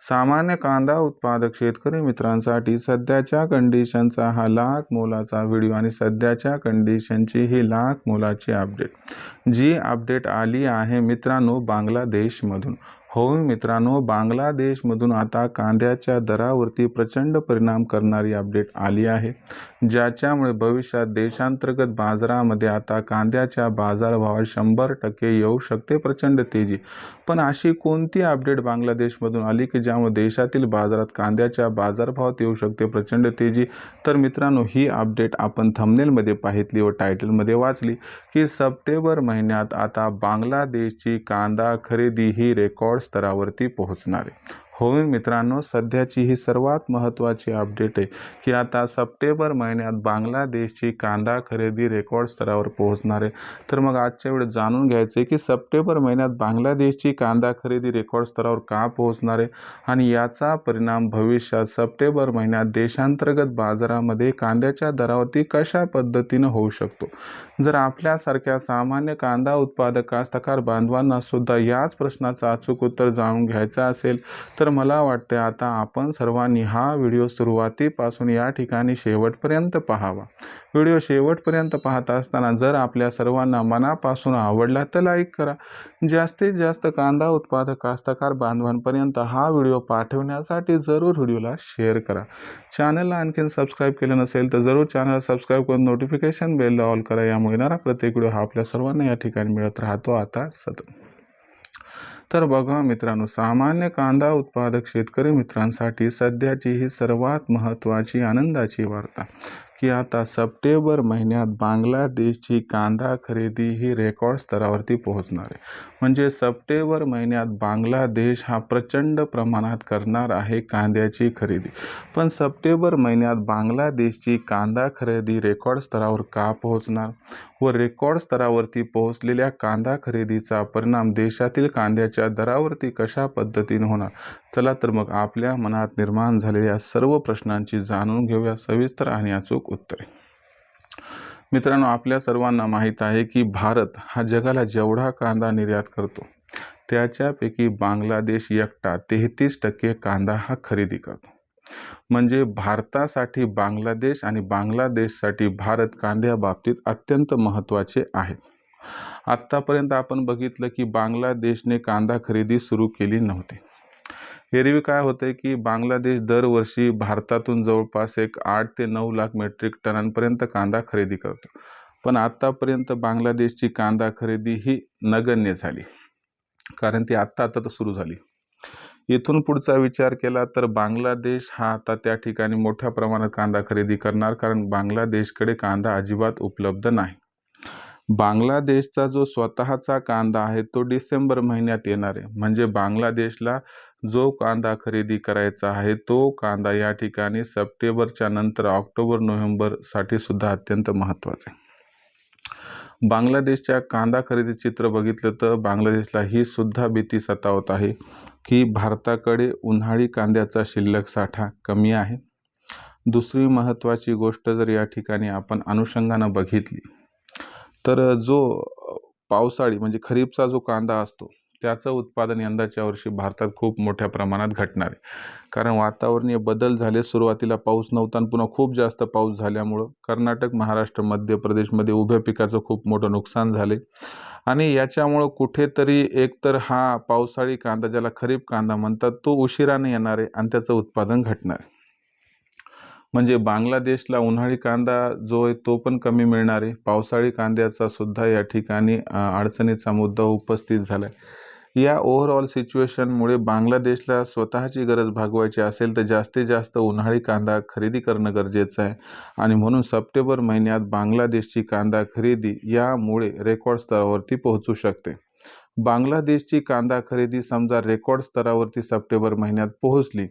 सामान्य कांदा उत्पादक शेतकरी मित्रांसाठी सध्याच्या कंडिशनचा हा लाख मोलाचा व्हिडिओ आणि सध्याच्या कंडिशनची ही लाख मोलाची अपडेट जी अपडेट आली आहे मित्रांनो बांगलादेशमधून. हो मित्रांनो बांगलादेशमधून आता कांद्याच्या दरावरती प्रचंड परिणाम करणारी अपडेट आली आहे ज्याच्यामुळे भविष्यात देशांतर्गत बाजारामध्ये आता कांद्याच्या बाजारभावात शंभर टक्के येऊ शकते प्रचंड तेजी. पण अशी कोणती अपडेट बांगलादेशमधून आली की ज्यामुळे देशातील बाजारात कांद्याच्या बाजारभावात येऊ शकते प्रचंड तेजी? तर मित्रांनो ही अपडेट आपण थंबनेलमध्ये पाहितली व टायटलमध्ये वाचली की सप्टेंबर महिन्यात आता बांगलादेशची कांदा खरेदी ही रेकॉर्ड स्तरावरती पोहोचणार आहे. हो मित्रांनो सध्याची ही सर्वात महत्त्वाची अपडेट आहे की आता सप्टेंबर महिन्यात बांगलादेशची कांदा खरेदी रेकॉर्ड स्तरावर पोहोचणार आहे. तर मग आजच्या वेळेस जाणून घ्यायचं आहे की सप्टेंबर महिन्यात बांगलादेशची कांदा खरेदी रेकॉर्ड स्तरावर का पोहोचणार आहे आणि याचा परिणाम भविष्यात सप्टेंबर महिन्यात देशांतर्गत बाजारामध्ये कांद्याच्या दरावरती कशा पद्धतीनं होऊ शकतो? जर आपल्यासारख्या सामान्य कांदा उत्पादक कास्तकार बांधवांना सुद्धा याच प्रश्नाचं अचूक उत्तर जाणून घ्यायचं असेल तर तर मला वाटते आता आपण सर्वांनी हा व्हिडिओ सुरुवातीपासून या ठिकाणी शेवटपर्यंत पाहावा. व्हिडिओ शेवटपर्यंत पाहत असताना जर आपल्या सर्वांना मनापासून आवडला तर लाईक करा. जास्तीत जास्त कांदा उत्पादक कास्तकार बांधवांपर्यंत हा व्हिडिओ पाठवण्यासाठी जरूर व्हिडिओला शेअर करा. चॅनलला आणखीन सबस्क्राईब केलं नसेल तर जरूर चॅनल सबस्क्राईब करून नोटिफिकेशन बेलला ऑल करा. यामुळे येणारा प्रत्येक व्हिडिओ हा आपल्या सर्वांना या ठिकाणी मिळत राहतो. आता सतत तर बघा मित्रांनो सामान्य कांदा उत्पादक शेतकरी मित्रांसाठी सध्याची ही सर्वात महत्त्वाची आनंदाची वार्ता. की आता सप्टेंबर महिन्यात बांगलादेशची कांदा खरेदी ही रेकॉर्ड स्तरावरती पोहोचणार आहे. म्हणजे सप्टेंबर महिन्यात बांगलादेश हा प्रचंड प्रमाणात करणार आहे कांद्याची खरेदी. पण सप्टेंबर महिन्यात बांगलादेशची कांदा खरेदी रेकॉर्ड स्तरावर का पोहोचणार? व रेकॉर्ड स्तरावरती पोहोचलेल्या कांदा खरेदीचा परिणाम देशातील कांद्याच्या दरावरती कशा पद्धतीने होणार? चला तर मग आपल्या मनात निर्माण झालेल्या सर्व प्रश्नांची जाणून घेऊया. सविस्तर आणि अचूक उत्तरे. मित्रांनो आपल्या सर्वांना माहीत आहे की भारत हा जगाला जेवढा कांदा निर्यात करतो त्याच्यापैकी बांगलादेश एकटा तेहतीस टक्के कांदा हा खरेदी करतो. म्हणजे भारतासाठी बांगलादेश आणि बांगलादेशसाठी भारत कांद्या बाबतीत अत्यंत महत्त्वाचे आहेत आत्तापर्यंत आपण बघितलं की बांगलादेशने कांदा खरेदी सुरू केली नव्हती. एरवी काय होतं की बांगलादेश दरवर्षी भारतातून जवळपास एक आठ ते नऊ लाख मेट्रिक टनांपर्यंत कांदा खरेदी करतो. पण आत्तापर्यंत बांगलादेशची कांदा खरेदी ही नगण्य झाली. कारण ती आत्ता आता तर सुरू झाली. इथून पुढचा विचार केला तर बांगलादेश हा आता त्या ठिकाणी मोठ्या प्रमाणात कांदा खरेदी करणार कारण बांगलादेशकडे कांदा अजिबात उपलब्ध नाही. बांगलादेशचा जो स्वतःचा कांदा आहे तो डिसेंबर महिन्यात येणार आहे. म्हणजे बांगलादेशला जो कांदा खरेदी करायचा आहे तो कांदा या ठिकाणी सप्टेंबरच्या नंतर ऑक्टोबर नोव्हेंबरसाठी सुद्धा अत्यंत महत्त्वाचा आहे. बांगलादेशच्या कांदा खरेदी चित्र बघितलं तर बांगलादेशला ही सुद्धा भीती सतावत आहे की भारताकडे उन्हाळी कांद्याचा शिल्लक साठा कमी आहे. दुसरी महत्त्वाची गोष्ट जर या ठिकाणी आपण अनुषंगानं बघितली तर जो पावसाळी म्हणजे खरीपचा जो कांदा असतो त्याचं उत्पादन यंदाच्या वर्षी भारतात खूप मोठ्या प्रमाणात घटणार आहे. कारण वातावरणीय बदल झाले सुरुवातीला पाऊस नव्हता पुन्हा खूप जास्त पाऊस झाल्यामुळं कर्नाटक महाराष्ट्र मध्य प्रदेशमध्ये उभ्या पिकाचं खूप मोठं नुकसान झाले. आणि याच्यामुळं कुठेतरी एकतर हा पावसाळी कांदा ज्याला खरीप कांदा म्हणतात तो उशिराने येणार आहे आणि त्याचं उत्पादन घटणार आहे. म्हणजे बांगलादेशला उन्हाळी कांदा जो आहे तो पण कमी मिळणार आहे. पावसाळी कांद्याचा सुद्धा या ठिकाणी अडचणीचा मुद्दा उपस्थित झाला आहे या ओव्हरऑल सिच्युएशनमुळे बांगलादेशला स्वतःची गरज भागवायची असेल तर जास्तीत जास्त उन्हाळी कांदा खरेदी करणं गरजेचं आहे. आणि म्हणून सप्टेंबर महिन्यात बांगलादेशची कांदा खरेदी यामुळे रेकॉर्ड स्तरावरती पोहोचू शकते. बांगलादेशची कांदा खरेदी समजा रेकॉर्ड स्तरावरती सप्टेंबर महिन्यात पोहोचली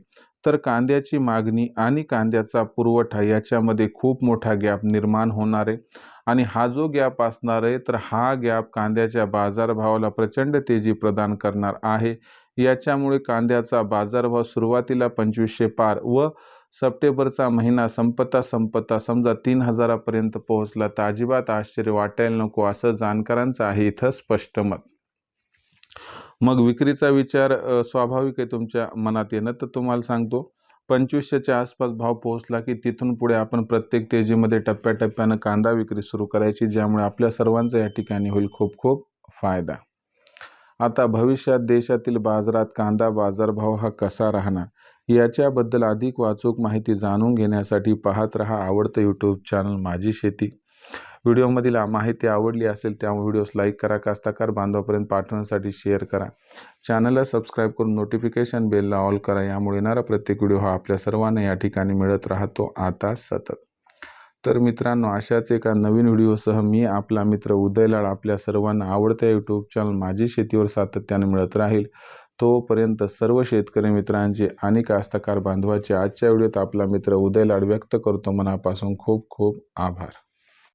तर कांद्याची मागणी आणि कांद्याचा पुरवठा याच्यामध्ये खूप मोठा गॅप निर्माण होणार आहे. आणि हा जो गॅप असणार आहे तर हा गॅप कांद्याच्या बाजारभावाला प्रचंड तेजी प्रदान करणार आहे. याच्यामुळे कांद्याचा बाजारभाव सुरुवातीला पंचवीसशे पार व सप्टेंबरचा महिना संपता संपता समजा तीन हजारापर्यंत पोहोचला तर अजिबात आश्चर्य वाटायला नको असं जाणकारांचं आहे इथं स्पष्ट मत. मग विक्रीचा विचार स्वाभाविक आहे तुमच्या मनात येणं तर तुम्हाला सांगतो पंचवीसशेच्या आसपास भाव पोहोचला की तिथून पुढे आपण प्रत्येक तेजीमध्ये टप्प्याटप्प्यानं कांदा विक्री सुरू करायची ज्यामुळे आपल्या सर्वांचा या ठिकाणी होईल खूप खूप फायदा. आता भविष्यात देशातील बाजारात कांदा बाजारभाव हा कसा राहणार याच्याबद्दल अधिक वाचूक माहिती जाणून घेण्यासाठी पाहत रहा आवडतं यूट्यूब चॅनल माझी शेती. व्हिडिओमधील माहिती आवडली असेल त्यामुळे व्हिडिओस लाईक करा कास्ताकार बांधवापर्यंत पाठवण्यासाठी शेअर करा. चॅनलला सबस्क्राईब करून नोटिफिकेशन बेलला ऑल करा यामुळे येणारा प्रत्येक व्हिडिओ हा आपल्या सर्वांना या ठिकाणी मिळत राहतो. आता सतत. तर मित्रांनो अशाच एका नवीन व्हिडिओसह मी आपला मित्र उदयलाड आपल्या सर्वांना आवडत्या यूट्यूब चॅनल माझी शेतीवर सातत्याने मिळत राहील. तोपर्यंत सर्व शेतकरी मित्रांचे आणि कास्तकार बांधवाचे आजच्या व्हिडिओत आपला मित्र उदयलाड व्यक्त करतो. मनापासून खूप खूप आभार.